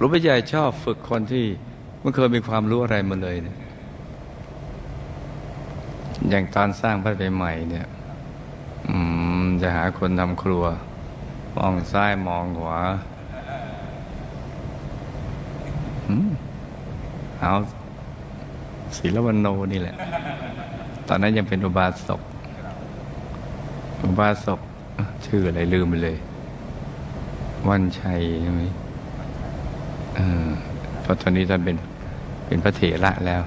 ครูผู้ใหญ่ชอบฝึกคนที่ไม่เคยมีความรู้อะไรมาเลยเนี่ยอย่างตอนสร้างพระใหม่เนี่ยอืมจะหาคนทำครัว มองซ้ายมองขวาอืมเอาศิลวันโนนี่แหละ ตอนนั้นยังเป็นอุบาสกอุบาสกชื่ออะไรลืมไปเลย วันชัยใช่ไหม ราะตอนนี้ท่านเป็นเป็นพระเถระแล้ว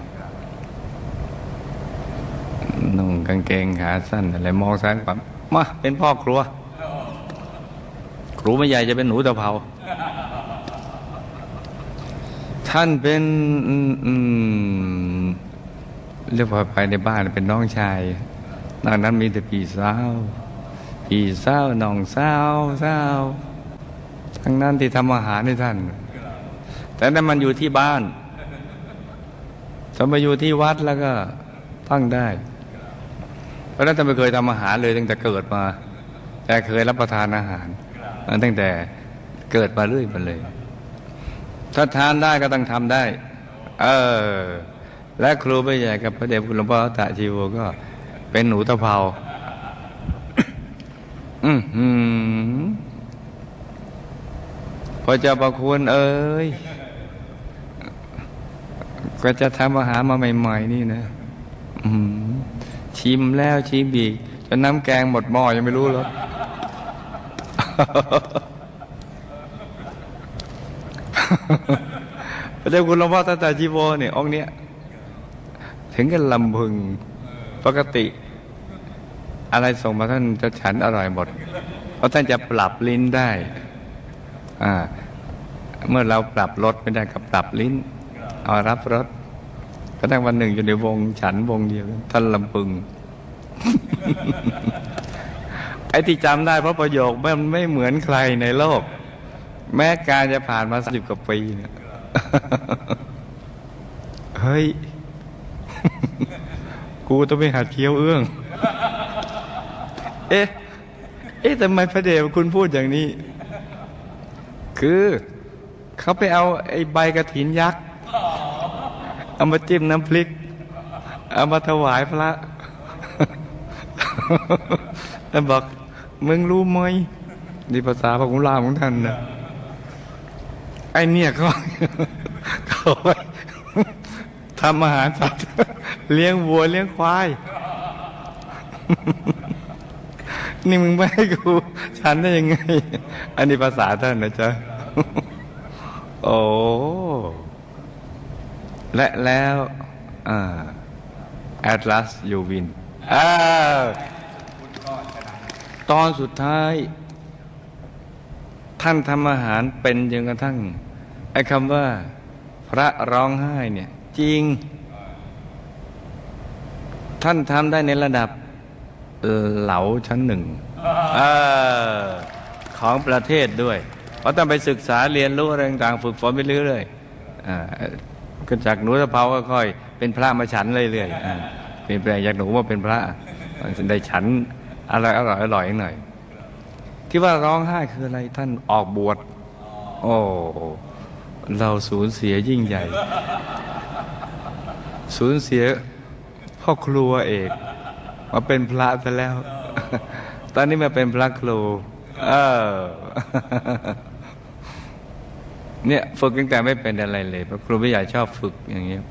นุ่งกางเกงขาสั้นอะไรมองซ้ายขวามาเป็นพ่อครัว ครูไม่ใหญ่จะเป็นหนูตะเภาท่านเป็นเรียกว่าภายในบ้านเป็นน้องชายนอกนั้นมีแต่พี่สาวพี่สาวน้องสาวสาวทั้งนั้นที่ทำอาหารให้ท่าน แต่นั้นมันอยู่ที่บ้านถ้ามาอยู่ที่วัดแล้วก็ตั้งได้ เพราะฉะนั้นท่านไม่เคยทำอาหารเลยตั้งแต่เกิดมา แต่เคยรับประทานอาหารตั้งแต่เกิดมาเรื่อยมาเลย ถ้าทานได้ก็ต้องทำได้ เออ และครูไม่ใหญ่กับพระเดชคุณหลวงพ่อตะชีวก็ เป็นหนูตะเภาอือหือพอจะประคุณเอ้ย ก็จะทำอาหารมาใหม่ ๆ นี่นะชิมแล้วชิมอีกจนน้ำแกงหมดหม้อยังไม่รู้หรอกพระเจ้าคุณหลวงพ่อตาตาจีโวเนี่ยองค์เนี้ยถึงกันลำพึงปกติ อะไรส่งมาท่านจะฉันอร่อยหมด เพราะท่านจะปรับลิ้นได้ อ่า เมื่อเราปรับรสไม่ได้ก็ปรับลิ้น เอารับรสกระทั่งวันหนึ่งอยู่ในวงฉันวงเดียวท่านลำพึง ไอ้ที่จำได้เพราะประโยคมันไม่เหมือนใครในโลก แม้การจะผ่านมาสิบกว่าปีเนี่ยเฮ้ย กูต้องไปหัดเคี้ยวเอื้อง เอ๊ะ เอ๊ะทำไมพระเดชคุณพูดอย่างนี้ คือ เขาไปเอาไอ้ใบกระถินยักษ์ เอามาจิ้มน้ำพริก เอามาถวายพระแล้วบอกมึงรู้ไหมนี่ภาษาพระกุลาของท่านนะไอเนี่ยเขาเขาไว้ทำอาหารสัตว์เลี้ยงวัวเลี้ยงควาย นี่มึงไม่ให้กูฉันได้ยังไง อันนี้ภาษาท่านนะจ๊ะ โอ้ และแล้วแอตลัสยูวินตอนสุดท้าย ท่านทำอาหารเป็นจนกระทั่ง ไอ้คำว่า พระร้องไห้เนี่ย จริง ท่านทำได้ในระดับเหลาชั้นหนึ่งออของประเทศด้วย เพราะต้องไปศึกษาเรียนรู้อะไรต่างฝึกฝนไปเรื่อยๆ ก็จากหนูตะเภาก็ค่อย เป็นพระมาฉันเรื่อยๆอ่าเป็นแปลงจากหนูมาเป็นพระได้ฉันอะไรอร่อยอร่อยหน่อย ที่ว่าร้องไห้คืออะไรท่านออกบวชโอ้เราสูญเสียยิ่งใหญ่ สูญเสียพ่อครัวเอก มาเป็นพระซะแล้ว ตอนนี้มาเป็นพระครู เออ เนี่ยฝึกตั้งแต่ไม่เป็นอะไรเลยเพราะครูไม่อยากชอบฝึกอย่างเงี้ย